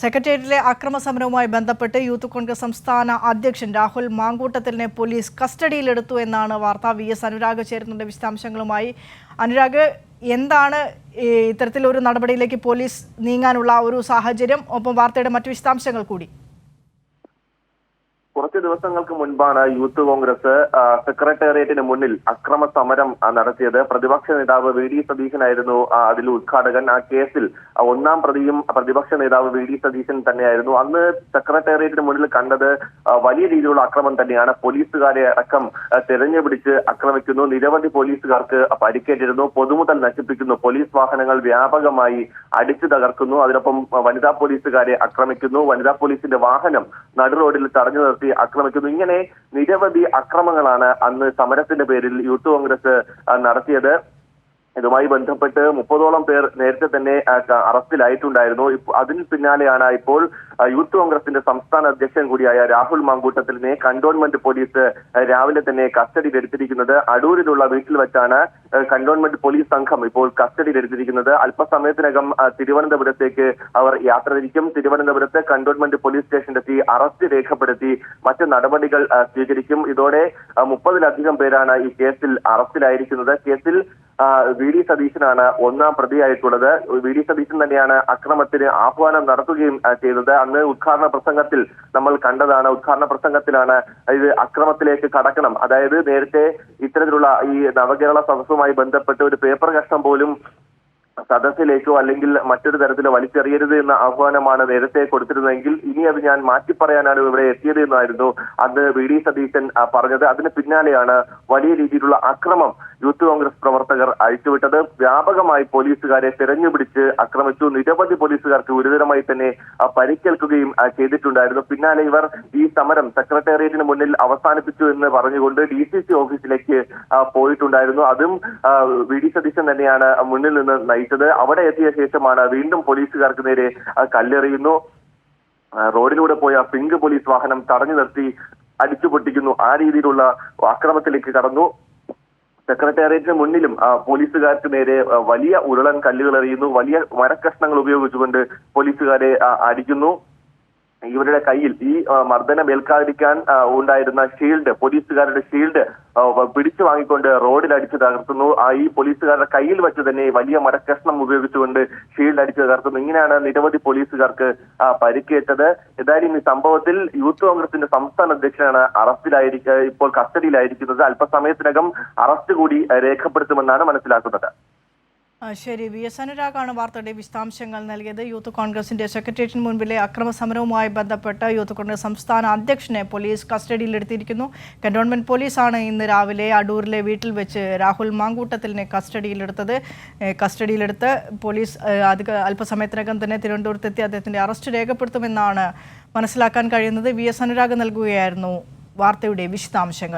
സെക്രട്ടേറിയറ്റിലെ അക്രമ സമരവുമായി ബന്ധപ്പെട്ട് യൂത്ത് കോൺഗ്രസ് സംസ്ഥാന അധ്യക്ഷൻ രാഹുൽ മാങ്കൂട്ടത്തിലിനെ പോലീസ് കസ്റ്റഡിയിലെടുത്തു എന്നാണ് വാർത്ത. വി എസ് അനുരാഗ് ചേരുന്നുണ്ട് വിശദാംശങ്ങളുമായി. അനുരാഗ് എന്താണ് ഇത്തരത്തിലൊരു നടപടിയിലേക്ക് പോലീസ് നീങ്ങാനുള്ള ഒരു സാഹചര്യം? ഒപ്പം വാർത്തയുടെ മറ്റു വിശദാംശങ്ങൾ കൂടി. കുറച്ച് ദിവസങ്ങൾക്ക് മുൻപാണ് യൂത്ത് കോൺഗ്രസ് സെക്രട്ടേറിയറ്റിന് മുന്നിൽ അക്രമ സമരം നടത്തിയത്. പ്രതിപക്ഷ നേതാവ് വി ഡി സതീശനായിരുന്നു അതിൽ ഉദ്ഘാടകൻ. ആ കേസിൽ ഒന്നാം പ്രതിയും പ്രതിപക്ഷ നേതാവ് വി ഡി സതീശൻ തന്നെയായിരുന്നു. അന്ന് സെക്രട്ടേറിയറ്റിന് മുന്നിൽ കണ്ടത് വലിയ രീതിയിലുള്ള അക്രമം തന്നെയാണ്. പോലീസുകാരെ അടക്കം തെരഞ്ഞു പിടിച്ച് ആക്രമിക്കുന്നു. നിരവധി പോലീസുകാർക്ക് പരിക്കേറ്റിരുന്നു. പൊതുമുതൽ നശിപ്പിക്കുന്നു. പോലീസ് വാഹനങ്ങൾ വ്യാപകമായി അടിച്ചു തകർക്കുന്നു. അതിനൊപ്പം വനിതാ പോലീസുകാരെ ആക്രമിക്കുന്നു. വനിതാ പോലീസിന്റെ വാഹനം നടുറോഡിൽ തടഞ്ഞു നിർത്തി. ആക്രമിക്കുന്നു. ഇങ്ങനെ നിരവധി അക്രമങ്ങളാണ് അന്ന് സമരത്തിന്റെ പേരിൽ യൂത്ത് കോൺഗ്രസ് നടത്തിയത്. ഇതുമായി ബന്ധപ്പെട്ട് മുപ്പതോളം പേർ നേരത്തെ തന്നെ അറസ്റ്റിലായിട്ടുണ്ടായിരുന്നു. അതിന് പിന്നാലെയാണ് ഇപ്പോൾ യൂത്ത് കോൺഗ്രസിന്റെ സംസ്ഥാന അധ്യക്ഷൻ കൂടിയായ രാഹുൽ മാങ്കൂട്ടത്തിലിനെ കണ്ടോൺമെന്റ് പോലീസ് രാവിലെ തന്നെ കസ്റ്റഡിയിലെടുത്തിരിക്കുന്നത്. അടൂരിലുള്ള വീട്ടിൽ വെച്ചാണ് കണ്ടോൺമെന്റ് പോലീസ് സംഘം ഇപ്പോൾ കസ്റ്റഡിയിലെടുത്തിരിക്കുന്നത്. അല്പസമയത്തിനകം തിരുവനന്തപുരത്തേക്ക് അവർ യാത്ര തിരിക്കും. തിരുവനന്തപുരത്ത് കണ്ടോൺമെന്റ് പോലീസ് സ്റ്റേഷനിലെത്തി അറസ്റ്റ് രേഖപ്പെടുത്തി മറ്റ് നടപടികൾ സ്വീകരിക്കും. ഇതോടെ മുപ്പതിലധികം പേരാണ് ഈ കേസിൽ അറസ്റ്റിലായിരിക്കുന്നത്. കേസിൽ വി ഡി സതീശനാണ് ഒന്നാം പ്രതിയായിട്ടുള്ളത്. വി ഡി സതീശൻ തന്നെയാണ് അക്രമത്തിന് ആഹ്വാനം നടത്തുകയും ചെയ്തത്. അന്ന് ഉദ്ഘാടന പ്രസംഗത്തിൽ നമ്മൾ കണ്ടതാണ് ഉദ്ഘാടന പ്രസംഗത്തിലാണ് ഇത് അക്രമത്തിലേക്ക് കടക്കണം. അതായത് നേരത്തെ ഇത്തരത്തിലുള്ള ഈ നവകേരള സദസ്സുമായി ബന്ധപ്പെട്ട് ഒരു പേപ്പർ കഷ്ണം പോലും സദസ്സിലേക്കോ അല്ലെങ്കിൽ മറ്റൊരു തരത്തിലോ വലിച്ചെറിയരുത് എന്ന ആഹ്വാനമാണ് നേരത്തെ കൊടുത്തിരുന്നതെങ്കിൽ ഇനി അത് ഞാൻ മാറ്റി പറയാനാണ് ഇവിടെ എത്തിയത് എന്നായിരുന്നു അന്ന് വി ഡി സതീശൻ പറഞ്ഞത്. അതിന് പിന്നാലെയാണ് വലിയ രീതിയിലുള്ള അക്രമം യൂത്ത് കോൺഗ്രസ് പ്രവർത്തകർ അഴിച്ചുവിട്ടത്. വ്യാപകമായി പോലീസുകാരെ തെരഞ്ഞുപിടിച്ച് ആക്രമിച്ചു. നിരവധി പോലീസുകാർക്ക് ഗുരുതരമായി തന്നെ പരിക്കേൽക്കുകയും ചെയ്തിട്ടുണ്ടായിരുന്നു. പിന്നാലെ ഇവർ ഈ സമരം സെക്രട്ടേറിയറ്റിന് മുന്നിൽ അവസാനിപ്പിച്ചു എന്ന് പറഞ്ഞുകൊണ്ട് ഡി സി സി ഓഫീസിലേക്ക് പോയിട്ടുണ്ടായിരുന്നു. അതും വി ഡി സതീശൻ തന്നെയാണ് മുന്നിൽ നിന്ന് നയിച്ചത്. അവിടെ എത്തിയ ശേഷമാണ് വീണ്ടും പോലീസുകാർക്ക് നേരെ കല്ലെറിയുന്നു. റോഡിലൂടെ പോയ പിങ്ക് പോലീസ് വാഹനം തടഞ്ഞു നിർത്തി അടിച്ചു പൊട്ടിക്കുന്നു ആ രീതിയിലുള്ള ആക്രമത്തിലേക്ക് കടന്നു. സെക്രട്ടേറിയറ്റിന് മുന്നിലും പോലീസുകാർക്ക് നേരെ വലിയ ഉരുളൻ കല്ലുകൾ എറിയുന്നു വലിയ മരക്കഷ്ണങ്ങൾ ഉപയോഗിച്ചുകൊണ്ട് പോലീസുകാരെ അടിക്കുന്നു. ഇവരുടെ കയ്യിൽ ഈ മർദ്ദനം ഏൽക്കാതിരിക്കാൻ ഉണ്ടായിരുന്ന ഷീൽഡ് പോലീസുകാരുടെ ഷീൽഡ് പിടിച്ചു വാങ്ങിക്കൊണ്ട് റോഡിൽ അടിച്ചു തകർത്തുന്നു. ഈ പോലീസുകാരുടെ കയ്യിൽ വെച്ച് തന്നെ വലിയ മരക്കഷ്ണം ഉപയോഗിച്ചുകൊണ്ട് ഷീൽഡ് അടിച്ചു തകർത്തുന്നു. ഇങ്ങനെയാണ് നിരവധി പോലീസുകാർക്ക് പരിക്കേറ്റത്. ഏതായാലും ഈ സംഭവത്തിൽ യൂത്ത് കോൺഗ്രസിന്റെ സംസ്ഥാന അധ്യക്ഷനാണ് അറസ്റ്റിലായിരിക്ക ഇപ്പോൾ കസ്റ്റഡിയിലായിരിക്കുന്നത്. അല്പസമയത്തിനകം അറസ്റ്റ് കൂടി രേഖപ്പെടുത്തുമെന്നാണ് മനസ്സിലാക്കുന്നത്. ശരി. വി. എസ്. അനുരാഗാണ് വാർത്തയുടെ വിശദാംശങ്ങൾ നൽകിയത്. യൂത്ത് കോൺഗ്രസിന്റെ സെക്രട്ടേറിയറ്റിന് മുൻപിലെ അക്രമ സമരവുമായി ബന്ധപ്പെട്ട് യൂത്ത് കോൺഗ്രസ് സംസ്ഥാന അധ്യക്ഷനെ പോലീസ് കസ്റ്റഡിയിലെടുത്തിരിക്കുന്നു. കന്റോൺമെന്റ് പോലീസാണ് ഇന്ന് രാവിലെ അടൂരിലെ വീട്ടിൽ വെച്ച് രാഹുൽ മാങ്കൂട്ടത്തിലിനെ കസ്റ്റഡിയിലെടുത്തത്. കസ്റ്റഡിയിലെടുത്ത് പോലീസ് അധിക അല്പസമയത്തിനകം തന്നെ തിരുവനന്തപുരത്തെത്തി അദ്ദേഹത്തിന്റെ അറസ്റ്റ് രേഖപ്പെടുത്തുമെന്നാണ് മനസ്സിലാക്കാൻ കഴിയുന്നത്. വി. എസ്. അനുരാഗ് നൽകുകയായിരുന്നു വാർത്തയുടെ വിശദാംശങ്ങൾ.